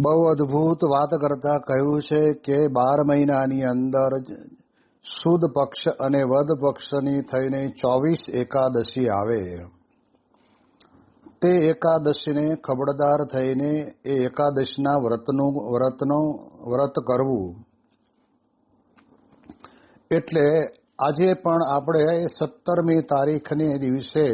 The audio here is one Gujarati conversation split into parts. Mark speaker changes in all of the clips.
Speaker 1: બહુ અદ્ભુત વાત કરતા કહ્યું છે કે બાર મહિનાની અંદર સુદ પક્ષ અને વધ પક્ષની થઈને ચોવીસ એકાદશી આવે. તે એકાદશીને ખબરદાર થઈને એ એકાદશીના વ્રતનું વ્રતનું, વ્રત કરવું. એટલે આજે પણ આપણે સત્તરમી તારીખને દિવસે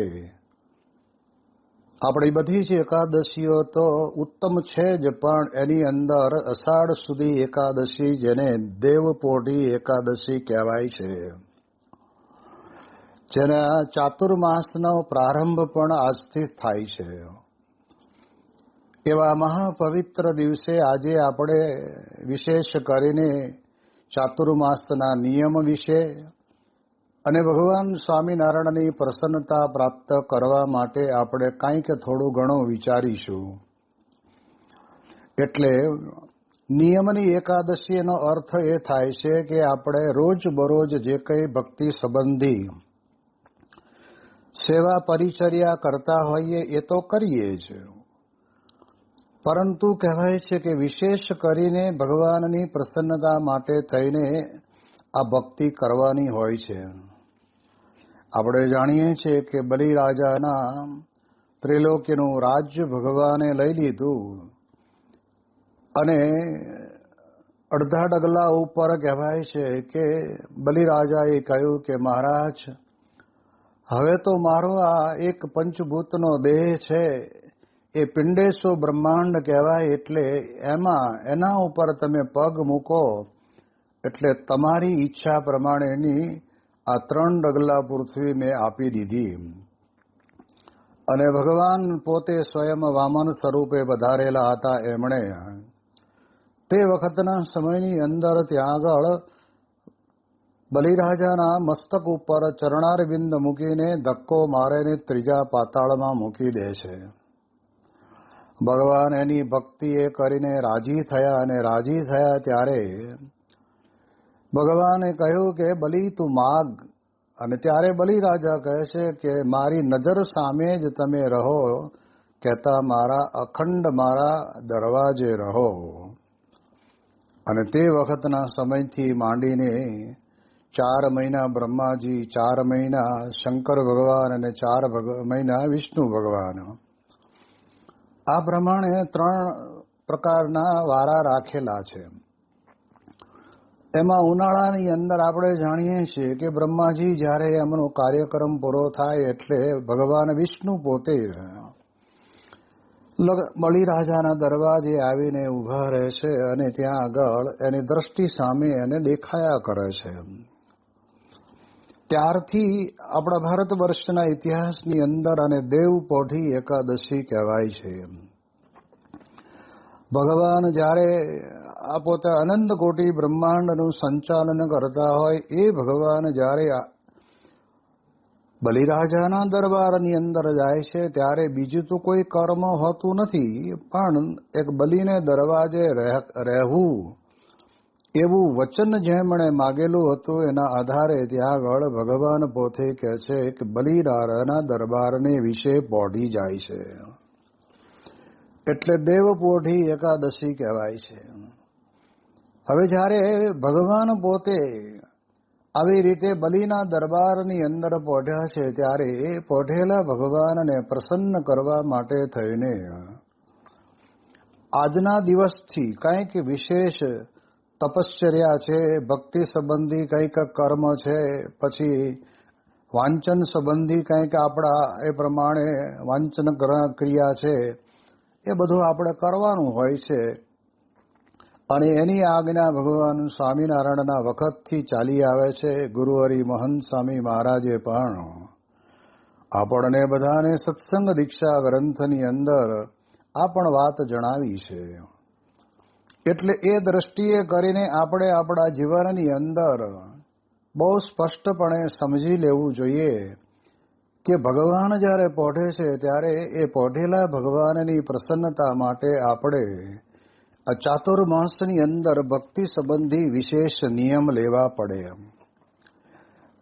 Speaker 1: આપણી બધી જ એકાદશીઓ તો ઉત્તમ છે જ, પણ એની અંદર અષાઢ સુધી એકાદશી જેને દેવપોઢી એકાદશી કહેવાય છે. જેના ચાતુર્માસનો પ્રારંભ પણ આજથી થાય છે. એવા મહાપવિત્ર દિવસે આજે આપણે વિશેષ કરીને ચાતુર્માસના નિયમ વિશે અને ભગવાન સ્વામિનારાયણની પ્રસન્નતા પ્રાપ્ત કરવા માટે આપણે કંઈક થોડું ઘણું વિચારીશું. એટલે નિયમની એકાદશીનો અર્થ એ થાય છે કે આપણે રોજ બરોજ જે કંઈ ભક્તિ સંબંધી સેવા પરિચર્યા કરતા હોઈએ એ તો કરીએ જ. પરંતુ કહેવાય છે કે વિશેષ કરીને ભગવાનની પ્રસન્નતા માટે થઈને આ ભક્તિ કરવાની હોય છે. આપણે જાણીએ છીએ કે બલિરાજાના ત્રિલોક્યનું રાજ્ય ભગવાને લઈ લીધું અને અડધા ડગલા ઉપર કહેવાય છે કે બલિરાજાએ કહ્યું કે મહારાજ, હવે તો મારો આ એક પંચભૂતનો દેહ છે, એ પિંડેશો બ્રહ્માંડ કહેવાય એટલે એમાં એના ઉપર તમે પગ મૂકો એટલે તમારી ઈચ્છા પ્રમાણેની આ ત્રણ ડગલા પૃથ્વી મેં આપી દીધી. અને ભગવાન પોતે સ્વયં વામન સ્વરૂપે વધારેલા હતા એમણે. તે વખતના સમયની અંદર ત્યાં આગળ બલિરાજાના મસ્તક ઉપર ચરણારવિંદ મૂકીને ધક્કો મારેને ત્રીજા પાતાળમાં મૂકી દે છે. ભગવાન એની ભક્તિએ કરીને રાજી થયા અને રાજી થયા ત્યારે ભગવાને કહ્યું કે બલિ તું માગ. અને ત્યારે બલિરાજા કહે છે કે, મારી નજર સામે જ તમે રહો, કહેતા મારા અખંડ મારા દરવાજે રહો. અને તે વખતના સમયથી માંડીને ચાર મહિના બ્રહ્માજી, ચાર મહિના શંકર ભગવાન અને ચાર મહિના વિષ્ણુ ભગવાન. આ પ્રમાણે ત્રણ પ્રકારના વારા રાખેલા છે. એમાં ઉનાળાની અંદર આપણે જાણીએ છીએ કે બ્રહ્માજી જ્યારે એમનો કાર્યક્રમ પૂરો થાય એટલે ભગવાન વિષ્ણુ પોતે બલિરાજાના દરવાજે આવીને ઊભા રહે છે અને ત્યાં આગળ એની દ્રષ્ટિ સામે એને દેખાયા કરે છે. ત્યારથી આપણા ભારત વર્ષના ઇતિહાસની અંદર અને દેવ પોઢી એકાદશી કહેવાય છે. ભગવાન જ્યારે આ પોતે અનંત કોટી બ્રહ્માંડનું સંચાલન કરતા હોય એ ભગવાન જ્યારે બલિરાજાના દરબારની અંદર જાય છે, ત્યારે બીજું તો કોઈ કર્મ હોતું નથી, પણ એક બલિને દરવાજે રહેવું એવું વચન જેમણે માગેલું હતું, એના આધારે ત્યાં આગળ ભગવાન પોતે કહે છે કે બલિરાજાના દરબારને વિશે પોઢી જાય છે. એટલે દેવપોઢી એકાદશી કહેવાય છે. હવે જ્યારે ભગવાન પોતે આવી રીતે બલિના દરબારની અંદર પોઢ્યા છે, ત્યારે એ પોઢેલા ભગવાનને પ્રસન્ન કરવા માટે થઈને આજના દિવસથી કંઈક વિશેષ તપશ્ચર્યા છે, ભક્તિ સંબંધી કંઈક કર્મ છે, પછી વાંચન સંબંધી કંઈક આપણા એ પ્રમાણે વાંચન ક્રિયા છે, એ બધું આપણે કરવાનું હોય છે. અને એની આજ્ઞા ભગવાન સ્વામિનારાયણના વખતથી ચાલી આવે છે. ગુરુહરિ મહંત સ્વામી મહારાજે પણ આપણને બધાને સત્સંગ દીક્ષા ગ્રંથની અંદર આ પણ વાત જણાવી છે. એટલે એ દ્રષ્ટિએ કરીને આપણે આપણા જીવનની અંદર બહુ સ્પષ્ટપણે સમજી લેવું જોઈએ કે ભગવાન જ્યારે પોઢે છે ત્યારે એ પોઢેલા ભગવાનની પ્રસન્નતા માટે આપણે આ ચાતુર્માસની અંદર ભક્તિ સંબંધી વિશેષ નિયમ લેવા પડે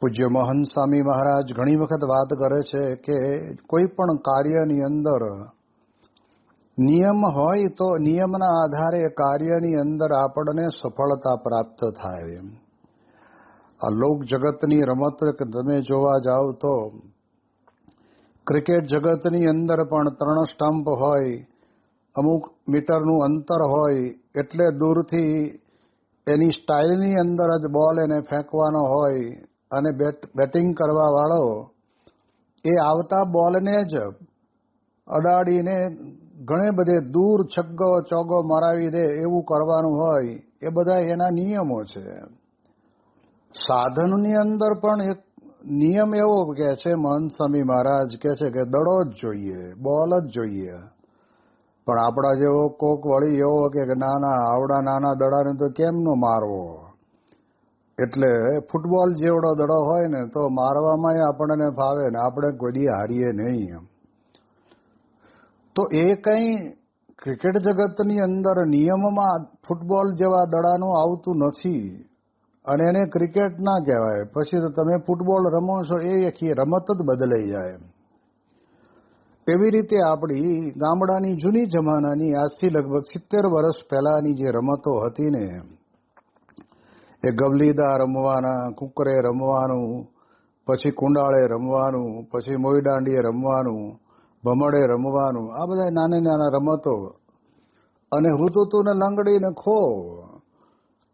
Speaker 1: પૂજ્ય મોહન સ્વામી મહારાજ ઘણી વખત વાત કરે છે કે કોઈ પણ કાર્યની અંદર નિયમ હોય તો નિયમના આધારે કાર્યની અંદર આપણને સફળતા પ્રાપ્ત થાય આ લોક જગતની રમત તમે જોવા જાઓ તો ક્રિકેટ જગતની અંદર પણ ત્રણ સ્ટમ્પ હોય અમુક મીટરનું અંતર હોય એટલે દૂરથી એની સ્ટાઇલની અંદર જ બોલ એને ફેંકવાનો હોય અને બેટ, બેટિંગ કરવાવાળો એ આવતા બોલને જ અડાડીને ઘણે બધે દૂર છગ્ગો ચોગ્ગો મરાવી દે એવું કરવાનું હોય, એ બધા એના નિયમો છે. સાધનની અંદર પણ એક નિયમ એવો કે છે, મહંત સ્વામી મહારાજ કે છે કે દડો જ જોઈએ, બોલ જ જોઈએ. પણ આપણા જેવો કોક વળી એવો કે ના ના આવડા નાના દડાને તો કેમનો મારવો? એટલે ફૂટબોલ જેવડો દડો હોય ને તો મારવામાં આપણને ફાવે ને આપણે કોઈ હારીએ નહીં તો એ કંઈ ક્રિકેટ જગતની અંદર નિયમમાં ફૂટબોલ જેવા દડાનું આવતું નથી. અને એને ક્રિકેટ ના કહેવાય. પછી તો તમે ફૂટબોલ રમો છો એ આખી રમત જ બદલાઈ જાય એવી રીતે આપણી ગામડાની જૂની જમાનાની આજથી લગભગ સિત્તેર વર્ષ પહેલાની જે રમતો હતી ને, એ ગવલીદા રમવાના, કુકરે રમવાનું, પછી કુંડાળે રમવાનું, પછી મોઈદાંડીએ રમવાનું, ભમડે રમવાનું, આ બધા નાની નાના રમતો. અને હુતુતું ને લંગડી ને ખો,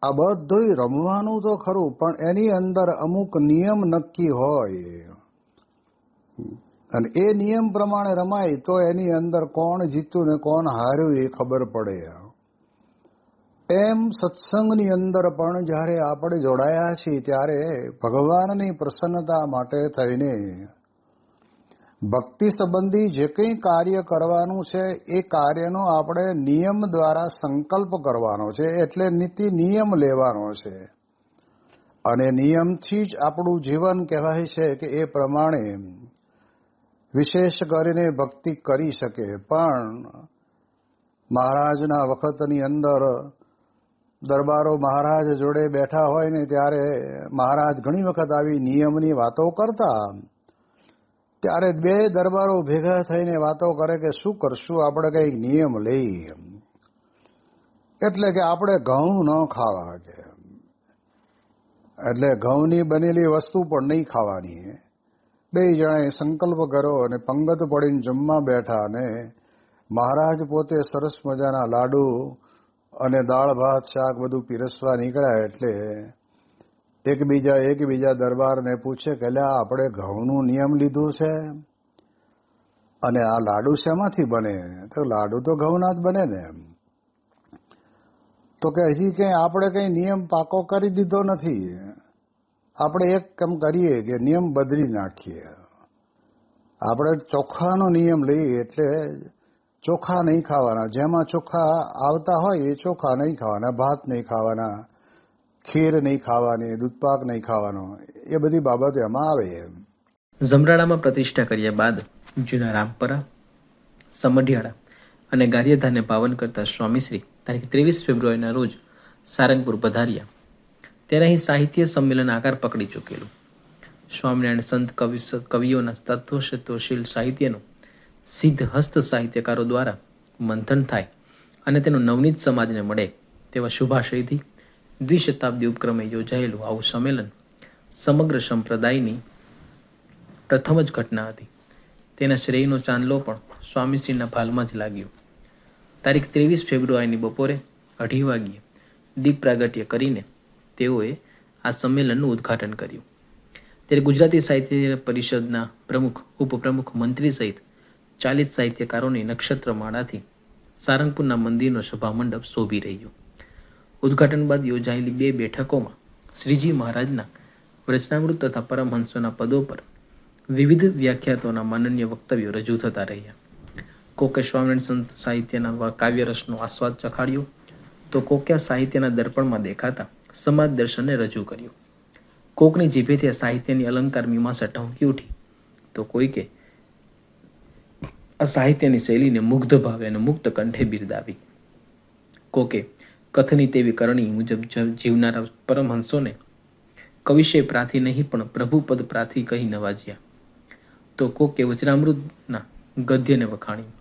Speaker 1: આ બધું રમવાનું તો ખરું, પણ એની અંદર અમુક નિયમ નક્કી હોય. અને એ નિયમ પ્રમાણે રમાય તો એની અંદર કોણ જીત્યું ને કોણ હાર્યું એ ખબર પડે. એમ સત્સંગની અંદર પણ જ્યારે આપણે જોડાયા છીએ ત્યારે ભગવાનની પ્રસન્નતા માટે થઈને ભક્તિ સંબંધી જે કંઈ કાર્ય કરવાનું છે એ કાર્યનો આપણે નિયમ દ્વારા સંકલ્પ કરવાનો છે એટલે નીતિ નિયમ લેવાનો છે. અને નિયમથી જ આપણું જીવન કહેવાય છે કે એ પ્રમાણે વિશેષ કરીને ભક્તિ કરી શકે. પણ મહારાજના વખતની અંદર દરબારો મહારાજ જોડે બેઠા હોય ને ત્યારે મહારાજ ઘણી વખત આવી નિયમની વાતો કરતા. ત્યારે બે દરબારો ભેગા થઈને વાતો કરે કે શું કરશું, આપણે કંઈક નિયમ લઈ એટલે કે આપણે ઘઉં ન ખાવા કે. એટલે ઘઉંની બનેલી વસ્તુ પણ નહીં ખાવાની. બે જણા સંકલ્પ કરો અને પંગત પડીને જમવા બેઠા અને મહારાજ પોતે સરસ મજાના લાડુ અને દાળ, ભાત, શાક બધું પીરસવા નીકળ્યા એટલે એકબીજા એકબીજા દરબારને પૂછે કે લે આપણે ઘઉંનું નિયમ લીધું છે? અને આ લાડુ શેમાંથી બને? તો લાડુ તો ઘઉંના જ બને ને તો કે, હજી કઈ, આપણે કઈ નિયમ પાકો કરી દીધો નથી. આપણે એક કામ કરીએ કે નિયમ બદલી નાખીએ. આપણે ચોખાનો નિયમ લઈએ એટલે ચોખા નહીં ખાવાના. જેમાં ચોખા આવતા હોય એ ચોખા નહીં ખાવાના, ભાત નહીં ખાવાના, ખીર નહીં ખાવાની, દૂધપાક નહીં ખાવાનો. એ બધી બાબતો એમાં આવે
Speaker 2: જમરાળામાં પ્રતિષ્ઠા કર્યા બાદ જૂના રામપરા, સમઢિયાળા અને ગારિયાધાને પાવન કરતા સ્વામીશ્રી તારીખ ત્રેવીસ ફેબ્રુઆરીના રોજ સારંગપુર પધાર્યા. ત્યારે અહીં સાહિત્ય સંમેલન આકાર પકડી ચૂકેલું. સ્વામિનારાયણ સંત કવિ કવિઓના તત્વશત્વશીલ સાહિત્યનું સિદ્ધ હસ્ત સાહિત્યકારો દ્વારા મંથન થાય અને તેનો નવનીત સમાજને મળે તેવા શુભાશયથી દ્વિશતાબ્દી ઉપક્રમે યોજાયેલું આવું સંમેલન સમગ્ર સંપ્રદાયની પ્રથમ જ ઘટના હતી. તેના શ્રેયનો ચાંદલો પણ સ્વામીશ્રીના ભાલમાં જ લાગ્યો. તારીખ ત્રેવીસ ફેબ્રુઆરીની બપોરે અઢી વાગ્યે દીપ પ્રાગટ્ય કરીને તેઓએ આ સંમેલનનું ઉદ્ઘાટન કર્યું. ત્યારે ગુજરાતી સાહિત્ય પરિષદના પ્રમુખ, ઉપપ્રમુખ, મંત્રી સહિત ચાલીસ સાહિત્યકારોની નક્ષત્રમાળાથી સારંગપુરના મંદિરનો સભામંડપ શોભી રહ્યો. ઉદ્ઘાટન બાદ યોજાયેલી બે બેઠકોમાં શ્રીજી મહારાજના વચનામૃત તથા પરમહંસોના પદો પર વિવિધ વ્યાખ્યાતોના માનનીય વક્તવ્યો રજૂ થતા રહ્યા. કોકે સ્વામિનારાયણ સંત સાહિત્યના કાવ્યરસનો આસ્વાદ ચખાડ્યો, તો કોક્યા સાહિત્યના દર્પણમાં દેખાતા સમાજ દર્શનને રજૂ કર્યું. કોકની જીભેથી આ સાહિત્યની અલંકાર મીમાંસા ટહુકી ઉઠી તો કોઈકે આ સાહિત્યની શૈલીને મુગ્ધ ભાવે અને મુક્ત કંઠે બિરદાવી. કોકે કથની તેવી કરણી મુજબ જીવનારા પરમહંસોને કવિષય પ્રાર્થી નહીં પણ પ્રભુપદ પ્રાર્થી કહી નવાજ્યા. તો કોકે વચનામૃતના ગદ્યને વખાણ્યું.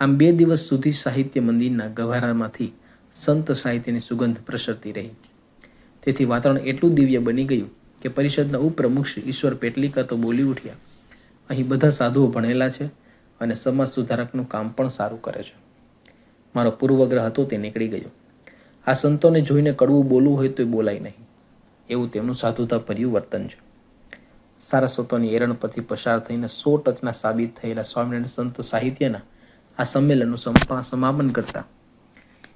Speaker 2: આમ બે દિવસ સુધી સાહિત્ય મંદિરના ગવારામાંથી સંત સાહિત્યની સુગંધ પ્રસરતી રહી. તેથી વાતાવરણ એટલું દિવ્ય બની ગયું કે પરિષદના ઉપપ્રમુખ શ્રી ઈશ્વર પેટલીકા તો બોલી ઉઠ્યા, અહીં બધા સાધુઓ ભણેલા છે અને સમાજ સુધારકનું કામ પણ સારું કરે છે. મારો પૂર્વગ્રહ હતો તે નીકળી ગયો. આ સંતોને જોઈને કડવું બોલવું હોય તો બોલાય નહીં. એવું તેમનું સાધુતા ભર્યું વર્તન છે. સારસ્વતોની એરણ પરથી પસાર થઈને સો ટચના સાબિત થયેલા સ્વામિનારાયણ સંત સાહિત્યના આ સંમેલનનું સમાપન કરતા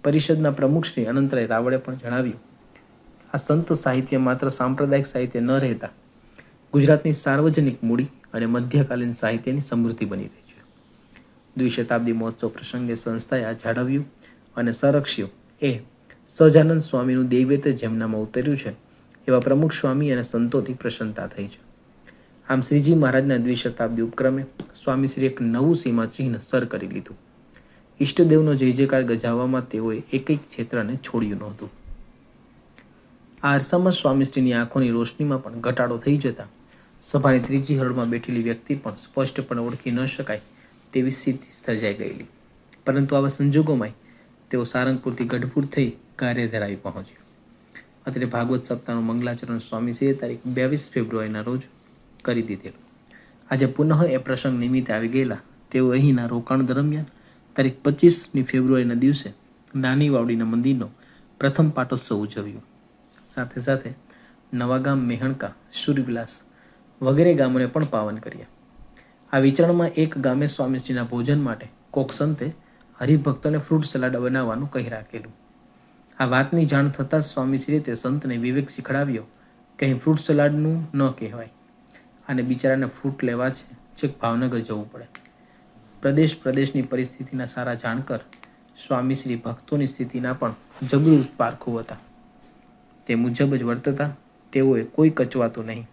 Speaker 2: પરિષદના પ્રમુખ શ્રી અનંતરાય રાવળે પણ જણાવ્યું આ સંત સાહિત્ય માત્ર સાંપ્રદાયિક સાહિત્ય ન રહેતા, ગુજરાતની સાર્વજનિક મૂડી અને મધ્યકાલીન સાહિત્યની સમૃદ્ધિ બની રહી છે. દ્વિશતાબ્દી મહોત્સવ પ્રસંગે સંસ્થાએ આ જાળવ્યું અને સંરક્ષ્યું એ સહજાનંદ સ્વામીનું દૈવેત જેમનામાં ઉતર્યું છે, એવા પ્રમુખ સ્વામી અને સંતોથી પ્રસન્નતા થઈ છે. આમ શ્રીજી મહારાજના દ્વિશતાબ્દી ઉપક્રમે સ્વામીશ્રી એક નવું સીમા ચિહ્ન સર કરી લીધું. ઈષ્ટદેવનો જય જયકાર ગજાવવામાં તેઓએ એક એક ક્ષેત્રને છોડ્યું નહોતું. આ અરસામાં સ્વામીશ્રીની આંખોની રોશનીમાં પણ ઘટાડો થઈ જતા સભાની ત્રીજી હરોળમાં બેઠેલી વ્યક્તિ પણ સ્પષ્ટપણે ઓળખી ન શકાય તેવી સ્થિતિ સર્જાઈ ગયેલી. પરંતુ આવા સંજોગોમાં તેઓ સારંગપુરથી ગઢપુર થઈ કાર્ય ધરાવી પહોંચ્યો. અત્રે ભાગવત સપ્તાહનું મંગલાચરણ સ્વામીશ્રીએ તારીખ બાવીસ ફેબ્રુઆરીના રોજ કરી દીધેલું. આજે પુનઃ એ પ્રસંગ નિમિત્તે આવી ગયેલા તેઓ અહીંના રોકાણ દરમિયાન તારીખ પચીસમી ફેબ્રુઆરીના દિવસે નાની વાવડીના મંદિરનો પ્રથમ પાટોત્સવ ઉજવ્યો. સાથે સાથે નવાગામ મેહણકા, સૂર્યવિલાસ વગેરે ગામોને પણ પાવન કર્યા. આ વિચરણમાં એક ગામે સ્વામીજીના ભોજન માટે કોક સંતે હરિભક્તોને ફ્રૂટ સલાડ બનાવવાનું કહી રાખેલું. આ વાતની જાણ થતાં સ્વામીશ્રીએ તે સંતને વિવેક શીખડાવ્યો કે અહીં ફ્રૂટ સલાડનું ન કહેવાય અને બિચારાને ફ્રૂટ લેવા છે છેક ભાવનગર જવું પડે. પ્રદેશ પ્રદેશની પરિસ્થિતિના સારા જાણકર સ્વામીશ્રી ભક્તોની સ્થિતિના પણ જબરૂ પારખું હતા. તે મુજબ જ વર્તતા તેઓએ કોઈ કચવાતું નહીં.